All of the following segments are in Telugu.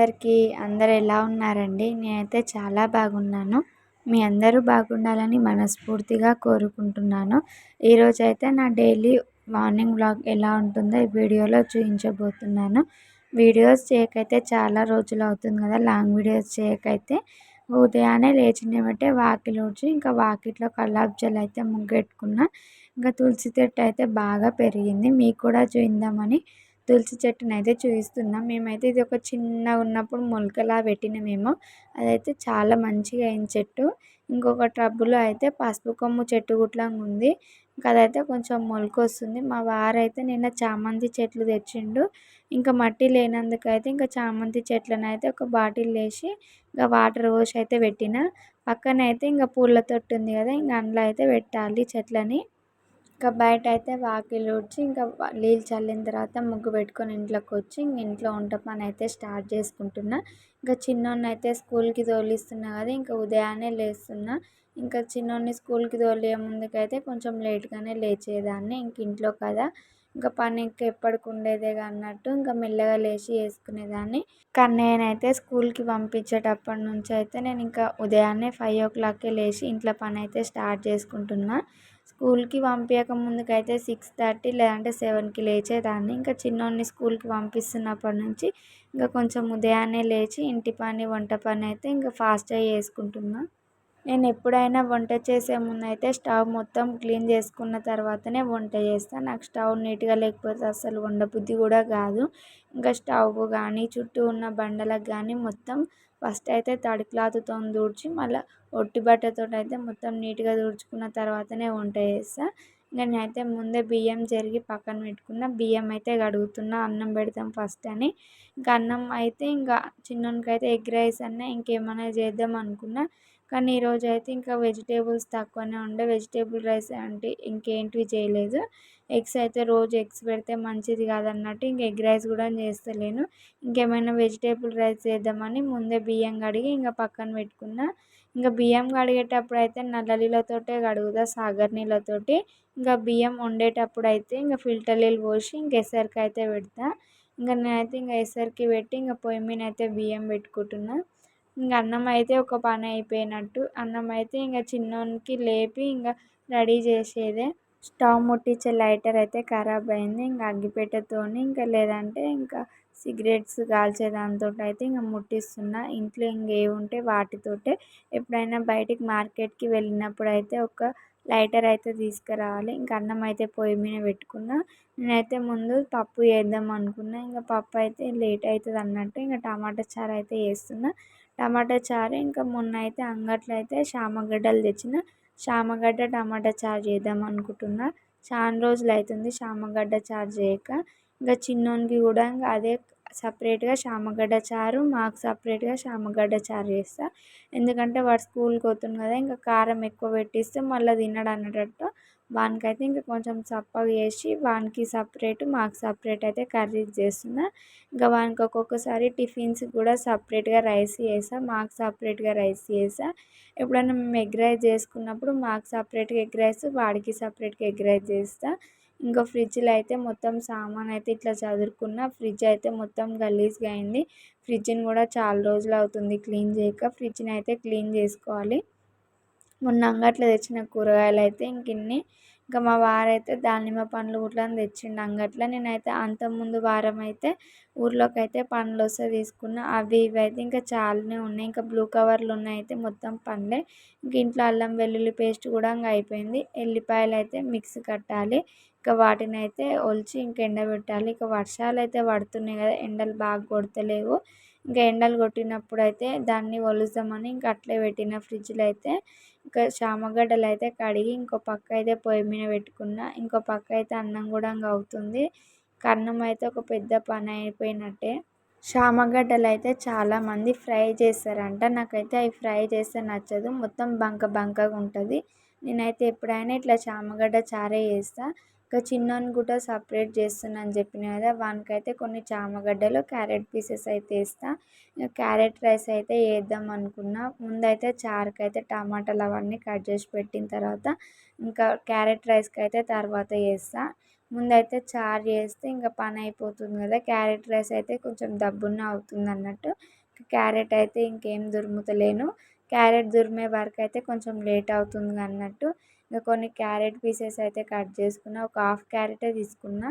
అందరికీ అందరు ఎలా ఉన్నారండి? నేనైతే చాలా బాగున్నాను. మీ అందరూ బాగుండాలని మనస్ఫూర్తిగా కోరుకుంటున్నాను. ఈరోజు అయితే నా డైలీ మార్నింగ్ వ్లాగ్ ఎలా ఉంటుందో ఈ వీడియోలో చూపించబోతున్నాను. వీడియోస్ చేయకైతే చాలా రోజులు అవుతుంది కదా. లాంగ్ వీడియోస్ చేయకైతే ఉదయాన్నే లేచిన బట్టే వాకిలి ఊడ్చి ఇంకా వాకిట్లో కల్లాబ్జలు అయితే ముగ్గెట్టుకున్నా ఇంకా తులసి చెట్టు అయితే బాగా పెరిగింది. మీకు కూడా చూద్దామని తులసి చెట్టుని అయితే చూపిస్తున్నాం మేమైతే ఇది ఒక చిన్నగా ఉన్నప్పుడు మొలకలా పెట్టినామేమో. అదైతే చాలా మంచిగా అయిన చెట్టు. ఇంకొక టబ్బులో అయితే పసుపు కొమ్ము చెట్టు గుట్లంగా ఉంది. ఇంకా అదైతే కొంచెం మొలక వస్తుంది మా వారైతే నిన్న చామంతి చెట్లు తెచ్చిండు. ఇంకా మట్టి లేనందుకైతే ఇంకా చామంతి చెట్లను అయితే ఒక బాటిల్ వేసి ఇంకా వాటర్ పోసి అయితే పెట్టిన. పక్కన అయితే ఇంకా పూల తొట్టు ఉంది కదా ఇంకా అందులో అయితే పెట్టాలి చెట్లని. ఇంకా బయట అయితే వాకిలి ఊడ్చి ఇంకా నీళ్ళు చల్లిన తర్వాత ముగ్గు పెట్టుకొని ఇంట్లోకి వచ్చి ఇంక ఇంట్లో వంట పని అయితే స్టార్ట్ చేసుకుంటున్నా. ఇంకా చిన్నోడిని అయితే స్కూల్కి తోలిస్తున్నా కదా ఇంకా ఉదయాన్నే లేస్తున్నా. ఇంకా చిన్నోడిని స్కూల్కి తోలే ముందుకైతే కొంచెం లేట్గానే లేచేదాన్ని ఇంక ఇంట్లో కదా. ఇంకా పని ఇంకా ఎప్పటికి ఉండేదే అన్నట్టు ఇంకా మెల్లగా లేచి వేసుకునేదాన్ని. కన్నయ్యనైతే స్కూల్కి పంపించేటప్పటి నుంచి అయితే నేను ఇంకా ఉదయాన్నే ఫైవ్ ఓ క్లాక్కే లేచి ఇంట్లో పని అయితే స్టార్ట్ చేసుకుంటున్నా. స్కూల్కి పంపించక ముందుకైతే సిక్స్ థర్టీ లేదంటే సెవెన్కి లేచేదాన్ని ఇంకా చిన్నోడిని స్కూల్కి పంపిస్తున్నప్పటి నుంచి ఇంకా కొంచెం ఉదయాన్నే లేచి ఇంటి పని వంట పని అయితే ఇంకా ఫాస్ట్గా చేసుకుంటున్నా. నేను ఎప్పుడైనా వంట చేసే ముందు అయితే స్టవ్ మొత్తం క్లీన్ చేసుకున్న తర్వాతనే వంట చేస్తాను నాకు స్టవ్ నీట్గా లేకపోతే అసలు వండబుద్ధి కూడా కాదు. ఇంకా స్టవ్ కానీ చుట్టూ ఉన్న బండలకు కానీ మొత్తం ఫస్ట్ అయితే తడి క్లాత్తో తుడిచి మళ్ళీ ఒట్టి బట్టతో అయితే మొత్తం నీట్గా తుడుచుకున్న తర్వాతనే వంట చేస్తాను ఇంకా నేనైతే ముందే బియ్యం జరిగి పక్కన పెట్టుకున్న బియ్యం అయితే కడుగుతున్నా. అన్నం పెడతాం ఫస్ట్ అని. ఇంకా అన్నం అయితే ఇంకా చిన్నోనికి అయితే ఎగ్ రైస్ అన్న ఇంకేమైనా చేద్దాం అనుకున్నా. కానీ ఈరోజు అయితే ఇంకా వెజిటేబుల్స్ తక్కువనే ఉండే. వెజిటేబుల్ రైస్ అంటే ఇంకేంటివి చేయలేదు. ఎగ్స్ అయితే రోజు ఎగ్స్ పెడితే మంచిది కాదన్నట్టు ఇంక ఎగ్ రైస్ కూడా చేస్తలేను. ఇంకేమైనా వెజిటేబుల్ రైస్ చేద్దామని ముందే బియ్యం కడిగి ఇంకా పక్కన పెట్టుకున్నా. ఇంకా బియ్యం కడిగేటప్పుడు అయితే నల్ల నీళ్ళతోటే కడుగుదా సాగర్ నీళ్ళతోటి. ఇంకా బియ్యం వండేటప్పుడు అయితే ఇంకా ఫిల్టర్ నీళ్ళు పోసి ఇంక ఎసరికి అయితే పెడతా. ఇంకా నేనైతే ఇంకా ఎసరికి పెట్టి ఇంకా పొయ్యి మీద అయితే బియ్యం పెట్టుకుంటున్నా. ఇంకా అన్నం అయితే ఒక పని అయిపోయినట్టు. అన్నం అయితే ఇంకా చిన్నోనికి లేపి ఇంకా రెడీ చేసేదే. స్టవ్ ముట్టించే లైటర్ అయితే ఖరాబ్ అయింది. ఇంకా అగ్గిపెట్టెతోని ఇంకా లేదంటే ఇంకా సిగరెట్స్ కాల్చే దాంతో అయితే ఇంకా ముట్టిస్తున్నా. ఇంట్లో ఇంకేముంటే వాటితోటే. ఎప్పుడైనా బయటికి మార్కెట్కి వెళ్ళినప్పుడు అయితే ఒక లైటర్ అయితే తీసుకురావాలి. ఇంకా అన్నం అయితే పొయ్యి మీద పెట్టుకున్నా. నేనైతే ముందు పప్పు వేద్దాం అనుకున్నా. ఇంకా పప్పు అయితే లేట్ అవుతుంది అన్నట్టు ఇంకా టమాటా చారు అయితే వేస్తున్నా టమాటా చారు ఇంకా మొన్న అయితే అంగట్లో అయితే చామగడ్డలు తెచ్చిన. చామగడ్డ టమాటా చారు చేద్దాం అనుకుంటున్నా. చాలా రోజులు అవుతుంది చామగడ్డ చారు చేయక. ఇంకా చిన్నోనికి కూడా ఇంకా అదే సపరేట్గా చామగడ్డ చారు మాకు సపరేట్గా చామగడ్డ చారు చేస్తా. ఎందుకంటే వాడు స్కూల్కి పోతుంది కదా ఇంకా కారం ఎక్కువ పెట్టిస్తే మళ్ళీ తినడు అన్నట్టు. వానికైతే ఇంకా కొంచెం చప్పగా చేసి వానికి సపరేట్ మాకు సపరేట్ అయితే కర్రీస్ చేస్తున్నా. ఇంకా వానికి ఒక్కొక్కసారి టిఫిన్స్ కూడా సపరేట్గా రైస్ చేసా మాకు సపరేట్గా రైస్ చేసా. ఎప్పుడైనా మేము ఎగ్ రైస్ చేసుకున్నప్పుడు మాకు సపరేట్గా ఎగ్ రైస్ వాడికి సపరేట్గా ఎగ్ రైస్ చేస్తా. ఇంకా ఫ్రిడ్జ్లో అయితే మొత్తం సామాన్ అయితే ఇట్లా చదురుకున్న ఫ్రిడ్జ్ అయితే మొత్తం గలీజ్గా అయింది. ఫ్రిడ్జ్ని కూడా చాలా రోజులు అవుతుంది క్లీన్ చేయక ఫ్రిడ్జ్ని అయితే క్లీన్ చేసుకోవాలి. మొన్న అంగట్లో తెచ్చిన కూరగాయలు అయితే ఇంక ఇన్ని. ఇంకా మా వారైతే దానిమ్మ పండ్లు కూడా తెచ్చిండు. అంగట్లో నేనైతే అంతకుముందు వారం అయితే ఊర్లోకి అయితే పండ్లు వస్తే తీసుకున్న. అవి ఇవి అయితే ఇంకా చాలానే ఉన్నాయి. ఇంకా బ్లూ కవర్లు ఉన్నాయి అయితే మొత్తం పండ్లే ఇంక ఇంట్లో అల్లం వెల్లుల్లి పేస్ట్ కూడా ఇంకా అయిపోయింది. ఎల్లిపాయలు అయితే మిక్స్ కట్టాలి. ఇంకా వాటిని అయితే ఒలిచి ఇంకా ఎండబెట్టాలి. ఇంకా వర్షాలు అయితే పడుతున్నాయి కదా ఎండలు బాగా కొడతలేవు. ఇంకా ఎండలు కొట్టినప్పుడు అయితే దాన్ని ఒలుద్దామని ఇంకా అట్లే పెట్టిన ఫ్రిడ్జ్లో అయితే ఇంకా చామగడ్డలు అయితే కడిగి ఇంకో పక్క అయితే పొయ్యి మీద పెట్టుకున్న ఇంకో పక్క అయితే అన్నం కూడా ఇంకా అవుతుంది. అన్నం అయితే ఒక పెద్ద పని అయిపోయినట్టే. చామగడ్డలు అయితే చాలామంది ఫ్రై చేస్తారంట. నాకైతే అవి ఫ్రై చేస్తే నచ్చదు. మొత్తం బంక బంకగా ఉంటుంది. నేనైతే ఎప్పుడైనా ఇట్లా చామగడ్డ చారే చేస్తాను ఇంకా చిన్నాన్ని కూడా సపరేట్ చేస్తున్నా అని చెప్పిన కదా వానికైతే కొన్ని చామగడ్డలు క్యారెట్ పీసెస్ అయితే వేస్తా క్యారెట్ రైస్ అయితే వేద్దాం అనుకున్నా. ముందైతే చారుకి అయితే టమాటాలు అవన్నీ కట్ చేసి పెట్టిన తర్వాత ఇంకా క్యారెట్ రైస్కి అయితే తర్వాత వేస్తా ముందైతే చారు చేస్తే ఇంకా పని అయిపోతుంది కదా క్యారెట్ రైస్ అయితే కొంచెం దబ్బున్న అవుతుంది అన్నట్టు క్యారెట్ అయితే ఇంకేం తురుముతలేను క్యారెట్ దుర్మే వరకు అయితే కొంచెం లేట్ అవుతుంది అన్నట్టు. ఇంకా కొన్ని క్యారెట్ పీసెస్ అయితే కట్ చేసుకున్న ఒక హాఫ్ క్యారెటే తీసుకున్న.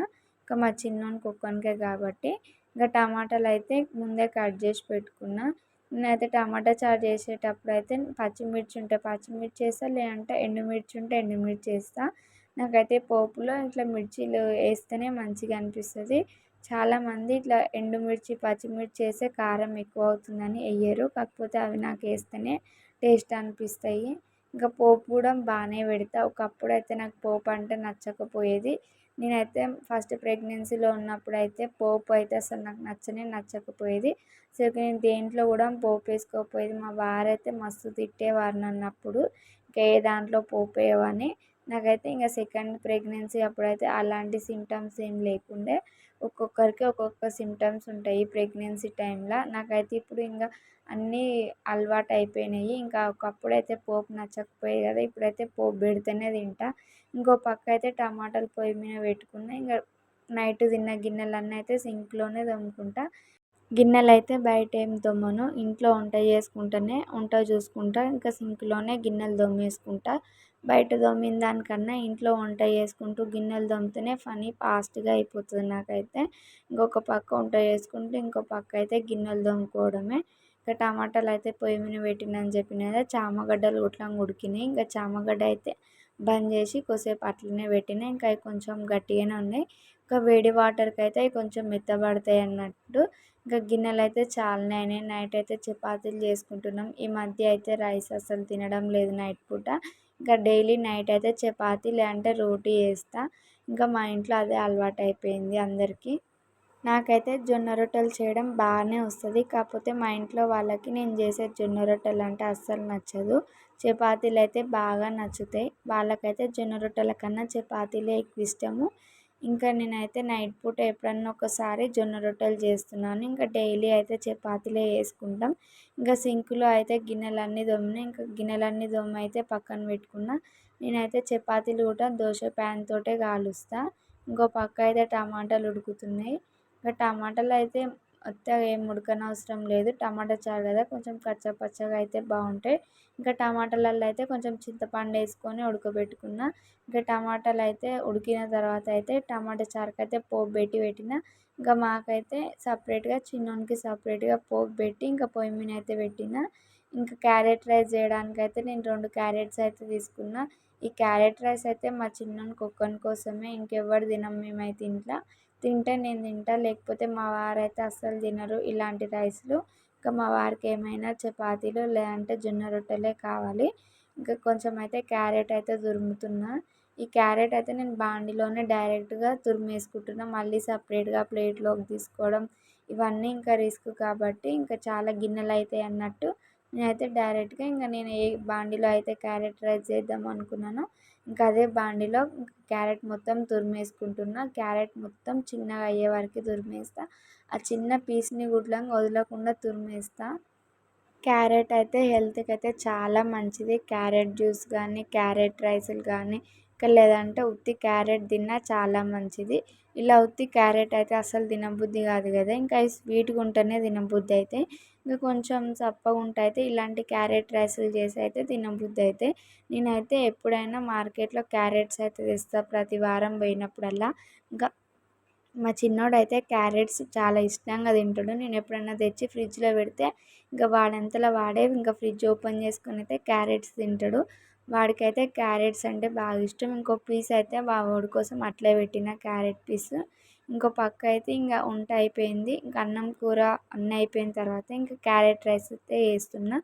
ఇంకా మా చిన్నోనికి ఒక్కనికే కాబట్టి ఇంకా టమాటాలు అయితే ముందే కట్ చేసి పెట్టుకున్న. నేనైతే టమాటా చారు చేసేటప్పుడు అయితే పచ్చిమిర్చి ఉంటే పచ్చిమిర్చి వేస్తా లేదంటే ఎండుమిర్చి ఉంటే ఎండుమిర్చి వేస్తా నాకైతే పోపులో ఇట్లా మిర్చీలు వేస్తేనే మంచిగా అనిపిస్తుంది. చాలామంది ఇట్లా ఎండుమిర్చి పచ్చిమిర్చి వేస్తే కారం ఎక్కువ అవుతుందని వేయరు కాకపోతే అవి నాకు వేస్తేనే టేస్ట్ అనిపిస్తాయి. ఇంకా పోపు కూడా బాగానే పెడతా. ఒకప్పుడు అయితే నాకు పోపు అంటే నచ్చకపోయేది. నేనైతే ఫస్ట్ ప్రెగ్నెన్సీలో ఉన్నప్పుడు అయితే పోపు అయితే అసలు నాకు నచ్చనే నచ్చకపోయేది. సో నేను దేంట్లో కూడా పోపు వేసుకోకపోయేది. మా వారైతే మస్తు తిట్టేవారు నన్ను అప్పుడు ఇంకా ఏ దాంట్లో పోపు వేయవని నాకైతే ఇంకా సెకండ్ ప్రెగ్నెన్సీ అప్పుడైతే అలాంటి సింటమ్స్ ఏం లేకుండే. ఒక్కొక్కరికి ఒక్కొక్క సింటమ్స్ ఉంటాయి. ప్రెగ్నెన్సీ టైంలో నాకైతే ఇప్పుడు ఇంకా అన్నీ అలవాటు అయిపోయినాయి ఇంకా ఒకప్పుడు అయితే పోపు నచ్చకపోయేది కదా ఇప్పుడైతే పోపు పెడితేనే తింటా. ఇంకో పక్క అయితే టమాటాలు పొయ్యి మీద పెట్టుకున్న ఇంకా నైట్ తిన్న గిన్నెలన్నీ అయితే సింక్లోనే తోముకుంటా. గిన్నెలు అయితే బయట ఏం తోమను ఇంట్లో వంట చేసుకుంటేనే వంట చూసుకుంటా ఇంకా సింక్లోనే గిన్నెలు తోమేసుకుంటా. బయట తోమిన దానికన్నా ఇంట్లో వంట చేసుకుంటూ గిన్నెలు తోమితేనే పని ఫాస్ట్గా అయిపోతుంది నాకైతే. ఇంకొక పక్క వంట చేసుకుంటూ ఇంకో పక్క అయితే గిన్నెలు తోముకోవడమే ఇంకా టమాటాలు అయితే పొయ్యి మీద పెట్టిన అని చెప్పిన కదా చామగడ్డలు గుట్లంగా ఉడికినాయి. ఇంకా చామగడ్డ అయితే బంద్ చేసి కొద్దిసేపు అట్లనే పెట్టిన. ఇంకా అవి కొంచెం గట్టిగానే ఉన్నాయి. ఇంకా వేడి వాటర్కి అయితే అవి కొంచెం మెత్తబడతాయి అన్నట్టు. ఇంకా గిన్నెలు అయితే చాలానే అయినాయి. నైట్ అయితే చపాతీలు చేసుకుంటున్నాం. ఈ మధ్య అయితే రైస్ అసలు తినడం లేదు నైట్ పూట. ఇంకా డైలీ నైట్ అయితే చపాతీ లేదంటే రోటీ చేస్తా. ఇంకా మా ఇంట్లో అదే అలవాటు అయిపోయింది అందరికీ. నాకైతే జొన్న రొట్టెలు చేయడం బాగానే వస్తుంది. కాకపోతే మా ఇంట్లో వాళ్ళకి నేను చేసే జొన్న రొట్టెలు అంటే అస్సలు నచ్చదు. చపాతీలు అయితే బాగా నచ్చుతాయి. వాళ్ళకైతే జొన్న రొట్టెల కన్నా చపాతీలే ఎక్కువ ఇష్టము. ఇంకా నేనైతే నైట్ పూట ఎప్పుడన్నా ఒకసారి జొన్న రొట్టెలు చేస్తున్నాను. ఇంకా డైలీ అయితే చపాతీలే చేసుకుంటాం. ఇంకా సింక్లో అయితే గిన్నెలన్నీ తోమిన ఇంకా గిన్నెలన్నీ తోమి అయితే పక్కన పెట్టుకున్న నేనైతే చపాతీలు కూడా దోశ ప్యాన్ తోటే కాలుస్తా ఇంకో పక్క అయితే టమాటాలు ఉడుకుతున్నాయి. ఇంకా టమాటాలు అయితే కొత్తగా ఏం ఉడకనవసరం లేదు. టమాటా చారు కదా కొంచెం కచ్చా పచ్చగా అయితే బాగుంటాయి. ఇంకా టమాటాలలో అయితే కొంచెం చింతపండు వేసుకొని ఉడకబెట్టుకున్న. ఇంకా టమాటాలు అయితే ఉడికిన తర్వాత అయితే టమాటా చారుకు అయితే పోపు పెట్టి పెట్టిన. ఇంకా మాకైతే సపరేట్గా చిన్నోనికి సపరేట్గా పోపు పెట్టి ఇంకా పొయ్యి మీద అయితే పెట్టిన. ఇంకా క్యారెట్ రైస్ చేయడానికి అయితే నేను రెండు క్యారెట్స్ అయితే తీసుకున్న. ఈ క్యారెట్ రైస్ అయితే మా చిన్నోనికి ఒక్కని కోసమే ఇంకెవ్వరు తినం మేమైతే ఇంట్లో. తింటే నేను తింటా లేకపోతే మా వారైతే అస్సలు తినరు ఇలాంటి రైస్లు. ఇంకా మా వారికి ఏమైనా చపాతీలు లేదంటే జొన్న రొట్టెలే కావాలి. ఇంకా కొంచెం అయితే క్యారెట్ అయితే తురుముతున్నా ఈ క్యారెట్ అయితే నేను బాండిలోనే డైరెక్ట్గా తురిమేసుకుంటున్నా. మళ్ళీ సపరేట్గా ప్లేట్లోకి తీసుకోవడం ఇవన్నీ ఇంకా రిస్క్ కాబట్టి ఇంకా చాలా గిన్నెలు అవుతాయి అన్నట్టు నేనైతే డైరెక్ట్గా ఇంకా నేను ఏ బాండిలో అయితే క్యారెట్ రైస్ చేద్దాం అనుకున్నానో ఇంకా అదే బాండిలో క్యారెట్ మొత్తం తురిమేసుకుంటున్నా. క్యారెట్ మొత్తం చిన్నగా అయ్యే వరకు తురిమేస్తా. ఆ చిన్న పీస్ని గుడ్లంగా వదలకుండా తురిమేస్తా. క్యారెట్ అయితే హెల్త్కి అయితే చాలా మంచిది. క్యారెట్ జ్యూస్ కానీ క్యారెట్ రైస్లు కానీ ఇంకా లేదంటే ఉత్తి క్యారెట్ తిన్నా చాలా మంచిది. ఇలా ఉత్తి క్యారెట్ అయితే అసలు తినబుద్ధి కాదు కదా! ఇంకా అవి స్వీట్గా ఉంటేనే తినబుద్ధి అయితే. ఇంకా కొంచెం చప్పగా ఉంటే అయితే ఇలాంటి క్యారెట్ రైస్లు చేసి అయితే తినబుద్ధి అయితే. నేనైతే ఎప్పుడైనా మార్కెట్లో క్యారెట్స్ అయితే తెస్తా. ప్రతి వారం పోయినప్పుడల్లా ఇంకా మా చిన్నోడు అయితే క్యారెట్స్ చాలా ఇష్టంగా తింటాడు. నేను ఎప్పుడైనా తెచ్చి ఫ్రిడ్జ్లో పెడితే ఇంకా వాడంతలో వాడే ఇంకా ఫ్రిడ్జ్ ఓపెన్ చేసుకొని అయితే క్యారెట్స్ తింటాడు. వాడికైతే క్యారెట్స్ అంటే బాగా ఇష్టం. ఇంకో పీస్ అయితే వాడి కోసం అట్లే పెట్టిన క్యారెట్ పీస్. ఇంకో పక్క అయితే ఇంకా వంట అయిపోయింది. ఇంకా అన్నం కూర అన్నీ అయిపోయిన తర్వాత ఇంకా క్యారెట్ రైస్ అయితే వేస్తున్నా.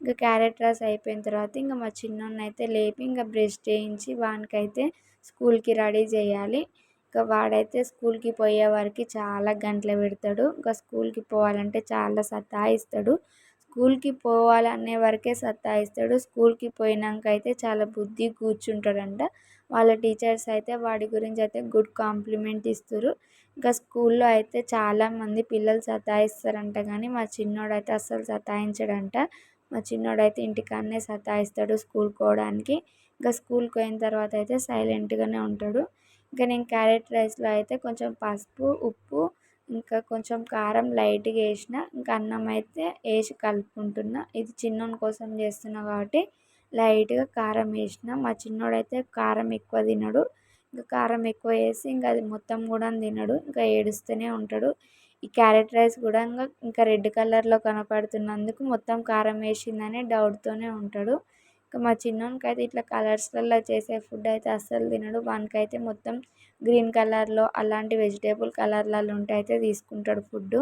ఇంకా క్యారెట్ రైస్ అయిపోయిన తర్వాత ఇంకా మా చిన్నోడిని అయితే లేపి ఇంకా బ్రష్ చేయించి వానికైతే స్కూల్కి రెడీ చేయాలి. ఇంకా వాడైతే స్కూల్కి పోయే వరకు చాలా గంటలు పెడతాడు. ఇంకా స్కూల్కి పోవాలంటే చాలా సతాయిస్తాడు. స్కూల్కి పోవాలనే వరకే సతాయిస్తాడు. స్కూల్కి పోయినాక అయితే చాలా బుద్ధి కూర్చుంటాడంట. వాళ్ళ టీచర్స్ అయితే వాడి గురించి అయితే గుడ్ కాంప్లిమెంట్ ఇస్తారు ఇంకా స్కూల్లో అయితే చాలామంది పిల్లలు సతాయిస్తారంట కానీ మా చిన్నోడు అయితే అస్సలు సతాయించడంట. మా చిన్నోడు అయితే ఇంటికాడనే సతాయిస్తాడు స్కూల్ పోవడానికి ఇంకా స్కూల్కి పోయిన తర్వాత అయితే సైలెంట్గానే ఉంటాడు. ఇంకా నేను క్యారెట్ రైస్లో అయితే కొంచెం పసుపు ఉప్పు ఇంకా కొంచెం కారం లైట్గా వేసిన ఇంకా అన్నం అయితే వేసి కలుపుకుంటున్నా. ఇది చిన్నోని కోసం చేస్తున్నా కాబట్టి లైట్గా కారం వేసిన మా చిన్నోడైతే కారం ఎక్కువ తినడు. ఇంకా కారం ఎక్కువ వేసి ఇంకా అది మొత్తం కూడా తినడు. ఇంకా ఏడుస్తూనే ఉంటాడు. ఈ క్యారెట్ రైస్ కూడా ఇంకా ఇంకా రెడ్ కలర్లో కనపడుతున్నందుకు మొత్తం కారం వేసిందనే డౌట్తోనే ఉంటాడు. ఇంకా మా చిన్నోనికి అయితే ఇట్లా కలర్స్లలో చేసే ఫుడ్ అయితే అస్సలు తినడు. వానికైతే మొత్తం గ్రీన్ కలర్లో అలాంటి వెజిటేబుల్ కలర్లలో ఉంటే అయితే తీసుకుంటాడు ఫుడ్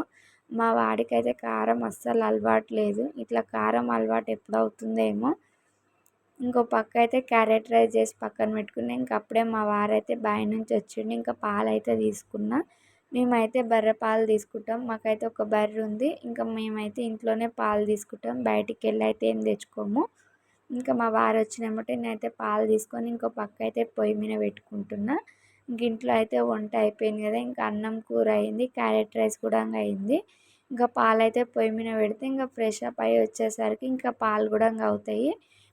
మా వాడికైతే కారం అస్సలు అలవాటు లేదు. ఇట్లా కారం అలవాటు ఎప్పుడవుతుందేమో ఇంకో పక్క అయితే క్యారెట్ రైస్ చేసి పక్కన పెట్టుకున్నా ఇంకా అప్పుడే మా వారైతే బయట నుంచి వచ్చిండు ఇంకా పాలు అయితే తీసుకున్నా. మేమైతే బర్రె పాలు తీసుకుంటాం మాకైతే ఒక బర్రె ఉంది ఇంకా మేమైతే ఇంట్లోనే పాలు తీసుకుంటాం బయటికి వెళ్ళి అయితే ఏం తెచ్చుకోము. ఇంకా మా వారు వచ్చినమ్మటే నేనైతే పాలు తీసుకొని ఇంకో పక్క అయితే పొయ్యి మీద పెట్టుకుంటున్నా. ఇంక ఇంట్లో అయితే వంట అయిపోయింది కదా ఇంకా అన్నం కూర అయింది క్యారెట్ రైస్ కూడా అయింది. ఇంకా పాలు అయితే పొయ్యి మీద పెడితే ఇంకా ఫ్రెష్ అప్ అయ్యి వచ్చేసరికి ఇంకా పాలు కూడా అవుతాయి.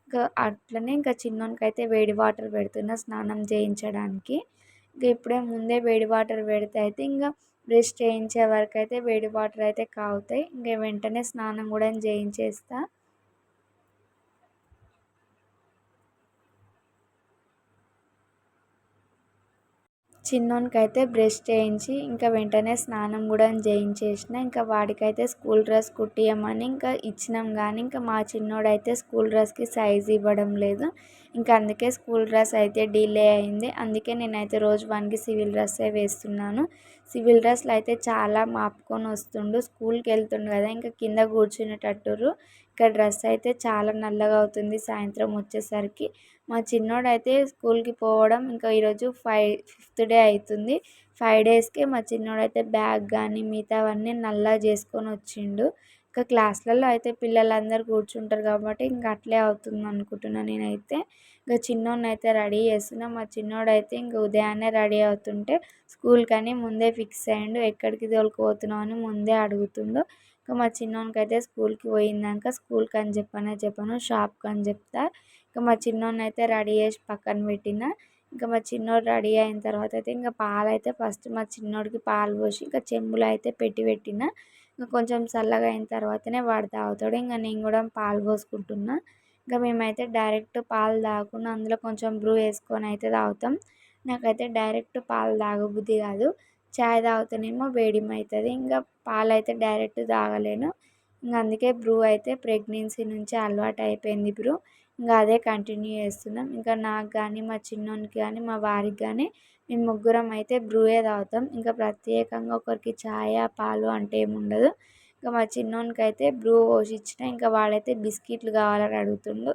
ఇంకా అట్లనే ఇంకా చిన్నోనికి అయితే వేడి వాటర్ పెడుతున్నా స్నానం చేయించడానికి. ఇంకా ఇప్పుడే ముందే వేడి వాటర్ పెడితే అయితే ఇంకా బ్రష్ చేయించే వరకు అయితే వేడి వాటర్ అయితే కాగుతాయి. ఇంకా వెంటనే స్నానం కూడా చేయించేస్తా. చిన్నోనికి అయితే బ్రష్ చేయించి ఇంకా వెంటనే స్నానం కూడా చేయించేసిన. ఇంకా వాడికైతే స్కూల్ డ్రెస్ కుట్టియమని ఇంకా ఇచ్చినాం కానీ ఇంకా మా చిన్నోడైతే స్కూల్ డ్రెస్కి సైజ్ ఇవ్వడం లేదు. ఇంకా అందుకే స్కూల్ డ్రెస్ అయితే డిలే అయింది. అందుకే నేనైతే రోజు వానికి సివిల్ డ్రెస్సే వేస్తున్నాను. సివిల్ డ్రెస్లు అయితే చాలా మాపుకొని వస్తుండు. స్కూల్కి వెళ్తుండు కదా ఇంకా కింద కూర్చునేటట్టురు ఇంకా డ్రెస్ అయితే చాలా నల్లగా అవుతుంది సాయంత్రం వచ్చేసరికి. మా చిన్నోడైతే స్కూల్కి పోవడం ఇంకా ఈరోజు ఫైవ్ ఫిఫ్త్ డే అవుతుంది ఫైవ్ డేస్కే మా చిన్నోడైతే బ్యాగ్ కానీ మిగతావన్నీ నల్లా చేసుకొని వచ్చిండు. ఇంకా క్లాస్లలో అయితే పిల్లలందరూ కూర్చుంటారు కాబట్టి ఇంకా అట్లే అవుతుంది అనుకుంటున్నాను నేనైతే. ఇంకా చిన్నోడిని అయితే రెడీ చేస్తున్నా. మా చిన్నోడైతే ఇంకా ఉదయాన్నే రెడీ అవుతుంటే స్కూల్ కానీ ముందే ఫిక్స్ అయ్యిండు. ఎక్కడికి తోలుకుపోతున్నావు అని ముందే అడుగుతుండు. ఇంకా మా చిన్నోనికి అయితే స్కూల్కి పోయిందాక స్కూల్కి అని చెప్పనే చెప్పను షాప్కి అని చెప్తా. ఇంకా మా చిన్నోడిని అయితే రెడీ చేసి పక్కన పెట్టిన. ఇంకా మా చిన్నోడు రెడీ అయిన తర్వాత అయితే ఇంకా పాలు అయితే ఫస్ట్ మా చిన్నోడికి పాలు పోసి ఇంకా చెంబులో అయితే పెట్టి పెట్టిన. ఇంకా కొంచెం చల్లగా అయిన తర్వాతనే వాడు తాగుతాడు. ఇంకా నేను కూడా పాలు పోసుకుంటున్నా. ఇంకా మేమైతే డైరెక్ట్ పాలు తాగకుండా అందులో కొంచెం బ్రూ వేసుకొని అయితే తాగుతాం. నాకైతే డైరెక్ట్ పాలు తాగబుద్ధి కాదు. చాయ్ తాగుతానేమో వేడిమవుతుంది ఇంకా పాలు అయితే డైరెక్ట్ తాగలేను. ఇంకా అందుకే బ్రూ అయితే ప్రెగ్నెన్సీ నుంచి అలవాటు అయిపోయింది బ్రూ. ఇంకా అదే కంటిన్యూ చేస్తున్నాం. ఇంకా నాకు కానీ మా చిన్నోనికి కానీ మా వారికి కానీ మేము ముగ్గురం అయితే బ్రూయే తాగుతాం. ఇంకా ప్రత్యేకంగా ఒకరికి ఛాయ పాలు అంటే ఏమి ఉండదు. ఇంకా మా చిన్నోనికి అయితే బ్రూ పోసి ఇచ్చిన. ఇంకా వాడైతే బిస్కెట్లు కావాలని అడుగుతుండు.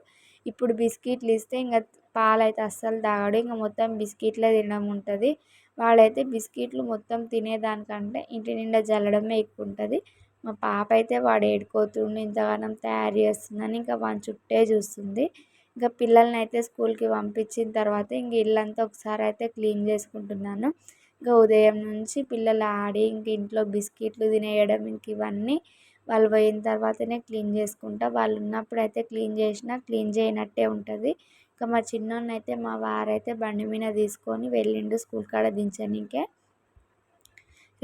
ఇప్పుడు బిస్కెట్లు ఇస్తే ఇంకా పాలు అయితే అస్సలు తాగడు. ఇంకా మొత్తం బిస్కెట్లే తినడం ఉంటుంది. వాడైతే బిస్కెట్లు మొత్తం తినేదానికంటే ఇంటి నిండా జల్లడమే ఎక్కువ ఉంటుంది. మా పాప అయితే వాడు ఏడుకోతుండు ఇంతగానం తయారు చేస్తుందని ఇంకా వాని చుట్టే చూస్తుంది. ఇంకా పిల్లల్ని అయితే స్కూల్కి పంపించిన తర్వాత ఇంక ఇల్లంతా ఒకసారి అయితే క్లీన్ చేసుకుంటున్నాను. ఇంకా ఉదయం నుంచి పిల్లలు ఆడి ఇంక ఇంట్లో బిస్కెట్లు తినేయడం ఇంక ఇవన్నీ వాళ్ళు పోయిన తర్వాతనే క్లీన్ చేసుకుంటా. వాళ్ళు ఉన్నప్పుడు అయితే క్లీన్ చేసినా క్లీన్ చేయనట్టే ఉంటుంది. ఇంకా మా చిన్నోన్నైతే మా వారైతే బండి మీద తీసుకొని వెళ్ళిండు స్కూల్ కాడ దించడానికే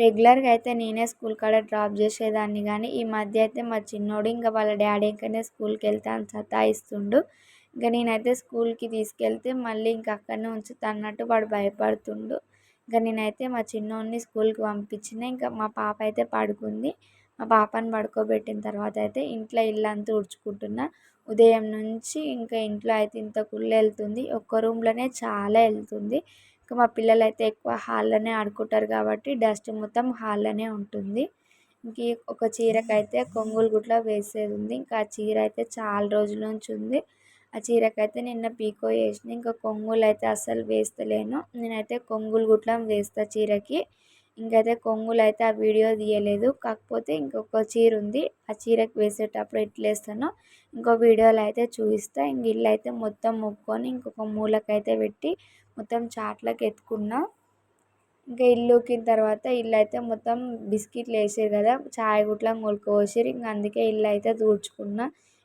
రెగ్యులర్గా అయితే నేనే స్కూల్ కాడ డ్రాప్ చేసేదాన్ని. కానీ ఈ మధ్య అయితే మా చిన్నోడు ఇంకా వాళ్ళ డాడీ ఇంకనే స్కూల్కి వెళ్తా అని సతాయిస్తుండు. ఇంకా నేనైతే స్కూల్కి తీసుకెళ్తే మళ్ళీ ఇంక అక్కడనే ఉంచుతా అన్నట్టు వాడు భయపడుతుండు. ఇంకా నేనైతే మా చిన్నోడిని స్కూల్కి పంపించిన. ఇంకా మా పాప అయితే పడుకుంది. మా పాపని పడుకోబెట్టిన తర్వాత అయితే ఇంట్లో ఇల్లంతా ఉడుచుకుంటున్నా ఉదయం నుంచి ఇంకా ఇంట్లో అయితే ఇంత కుళ్ళు వెళ్తుంది. ఒక్క రూమ్లోనే చాలా వెళ్తుంది. మా పిల్లలు అయితే ఎక్కువ హాల్లోనే ఆడుకుంటారు కాబట్టి డస్ట్ మొత్తం హాల్లోనే ఉంటుంది. ఇంక ఒక చీరకైతే కొంగులు గుట్ల వేసేది ఉంది. ఇంకా ఆ చీర అయితే చాలా రోజుల నుంచి ఉంది. ఆ చీరకైతే నిన్న పీకో వేసిన ఇంకా కొంగులు అయితే అస్సలు వేస్తలేను. నేనైతే కొంగులు గుట్ల వేస్తా చీరకి. ఇంకైతే కొంగులు అయితే ఆ వీడియో తీయలేదు. కాకపోతే ఇంకొక చీర ఉంది. ఆ చీరకి వేసేటప్పుడు ఎట్లా ఇంకో వీడియోలో అయితే చూపిస్తా. ఇంక ఇల్లు అయితే మొత్తం ముక్కొని ఇంకొక మూలకైతే పెట్టి మొత్తం చాట్లకి ఎత్తుకున్న. ఇంకా ఇల్లు ఊకిన తర్వాత ఇల్లు అయితే మొత్తం బిస్కెట్లు వేసారు కదా చాయ్ గుట్లా మొలకపోసారు ఇంకా అందుకే ఇల్లు అయితే తుడుచుకున్న.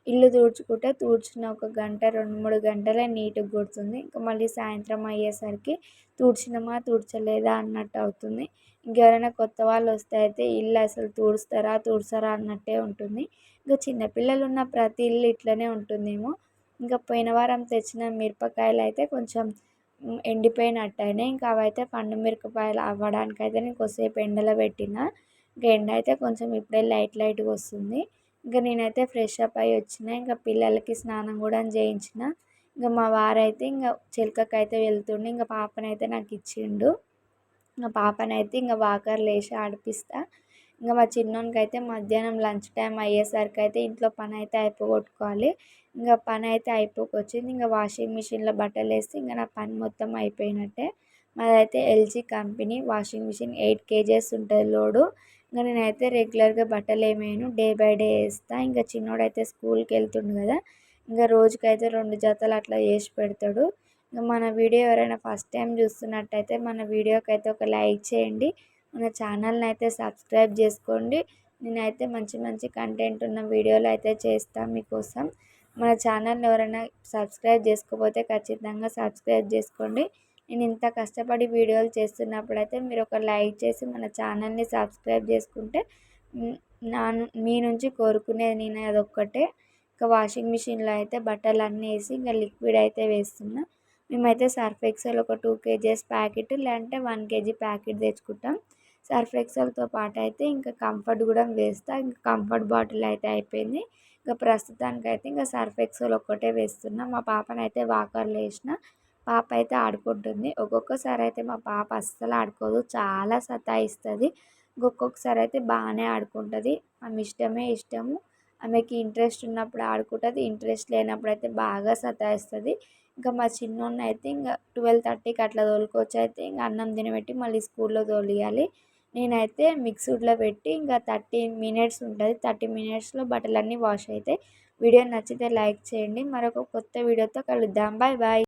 ఇల్లు తుడుచుకుంటే తుడిచిన ఒక గంట రెండు మూడు గంటలే నీట్గా కొడుతుంది. ఇంకా మళ్ళీ సాయంత్రం అయ్యేసరికి తుడిచినమా తుడచలేదా అన్నట్టు అవుతుంది. ఇంకెవరైనా కొత్త వాళ్ళు వస్తే అయితే ఇల్లు అసలు తుడుస్తారా తుడుస్తారా అన్నట్టే ఉంటుంది. ఇంకా చిన్నపిల్లలు ఉన్న ప్రతి ఇల్లు ఇట్లనే ఉంటుందేమో. ఇంకా పోయిన వారం తెచ్చిన మిరపకాయలు అయితే కొంచెం ఎండిపోయినట్టు ఇంకా అవైతే పండు మిరపకాయలు అవ్వడానికి అయితే నేను కొద్దిసేపు ఎండలో పెట్టిన. ఇంకా ఎండ అయితే కొంచెం ఇప్పుడే లైట్ లైట్గా వస్తుంది. ఇంకా నేనైతే ఫ్రెష్ అప్ అయ్యి వచ్చిన ఇంకా పిల్లలకి స్నానం కూడా చేయించిన. ఇంకా మా వారైతే ఇంకా చిలకకి అయితే వెళ్తుండే. ఇంకా పాపనైతే నాకు ఇచ్చిండు. ఇంకా పాపనైతే ఇంకా వాకర్లు వేసి ఆడిపిస్తా. ఇంకా మా చిన్నోనికి అయితే మధ్యాహ్నం లంచ్ టైం అయ్యేసరికి అయితే ఇంట్లో పని అయితే అయిపోగొట్టుకోవాలి. ఇంకా పని అయితే అయిపోకొచ్చింది. ఇంకా వాషింగ్ మిషన్లో బట్టలు వేస్తే ఇంకా నా పని మొత్తం అయిపోయినట్టే. మాదైతే LG company washing machine eight kgs ఉంటుంది లోడు. ఇంకా నేనైతే రెగ్యులర్గా బట్టలు ఏమేను డే బై డే వేస్తా. ఇంకా చిన్నోడైతే స్కూల్కి వెళ్తుండు కదా ఇంకా రోజుకైతే రెండు జతలు అట్లా చేసి పెడతాడు. ఇంకా మన వీడియో ఎవరైనా ఫస్ట్ టైం చూస్తున్నట్టయితే మన వీడియోకి అయితే ఒక లైక్ చేయండి. మన ఛానల్ని అయితే సబ్స్క్రైబ్ చేసుకోండి. నేనైతే మంచి మంచి కంటెంట్ ఉన్న వీడియోలు అయితే చేస్తాను మీకోసం. మన ఛానల్ని ఎవరైనా సబ్స్క్రైబ్ చేసుకోకపోతే ఖచ్చితంగా సబ్స్క్రైబ్ చేసుకోండి. నేను ఇంత కష్టపడి వీడియోలు చేస్తున్నప్పుడు అయితే మీరు ఒక లైక్ చేసి మన ఛానల్ని సబ్స్క్రైబ్ చేసుకుంటే నా మీ నుంచి కోరుకునేది నేను అదొక్కటే. ఇంకా వాషింగ్ మిషన్లో అయితే బట్టలు అన్నీ వేసి ఇంకా లిక్విడ్ అయితే వేస్తున్నా. మేమైతే సర్ఫ్ ఎక్సెల్ ఒక టూ కేజీస్ ప్యాకెట్ లేదంటే వన్ కేజీ ప్యాకెట్ తెచ్చుకుంటాం. సర్ఫ్ ఎక్సెల్తో పాటు అయితే ఇంకా కంఫర్ట్ కూడా వేస్తా. ఇంకా కంఫర్ట్ బాటిల్ అయితే అయిపోయింది. ఇంకా ప్రస్తుతానికి అయితే ఇంకా సర్ఫ్ ఎక్సెల్ ఒక్కటే వేస్తున్నా. మా పాపనైతే వాకర్లో వేసిన పాప అయితే ఆడుకుంటుంది. ఒక్కొక్కసారి అయితే మా పాప అస్సలు ఆడుకోదు చాలా సతాయిస్తుంది. ఒక్కొక్కసారి అయితే బాగానే ఆడుకుంటుంది. ఆమె ఇష్టమే ఇష్టము. ఆమెకి ఇంట్రెస్ట్ ఉన్నప్పుడు ఆడుకుంటుంది ఇంట్రెస్ట్ లేనప్పుడు అయితే బాగా సతాయిస్తుంది. ఇంకా మా చిన్నోడిని అయితే ఇంకా ట్వెల్వ్ థర్టీకి అట్లా తోలుకొచ్చి అయితే ఇంకా అన్నం తినబెట్టి మళ్ళీ స్కూల్లో తోలియాలి. నేనైతే మిక్సీలో పెట్టి ఇంకా థర్టీ మినిట్స్ ఉంటుంది. థర్టీ మినిట్స్లో బట్టలన్నీ వాష్ అవుతాయి వీడియో నచ్చితే లైక్ చేయండి. మరొక కొత్త వీడియోతో కలుద్దాం. Bye bye.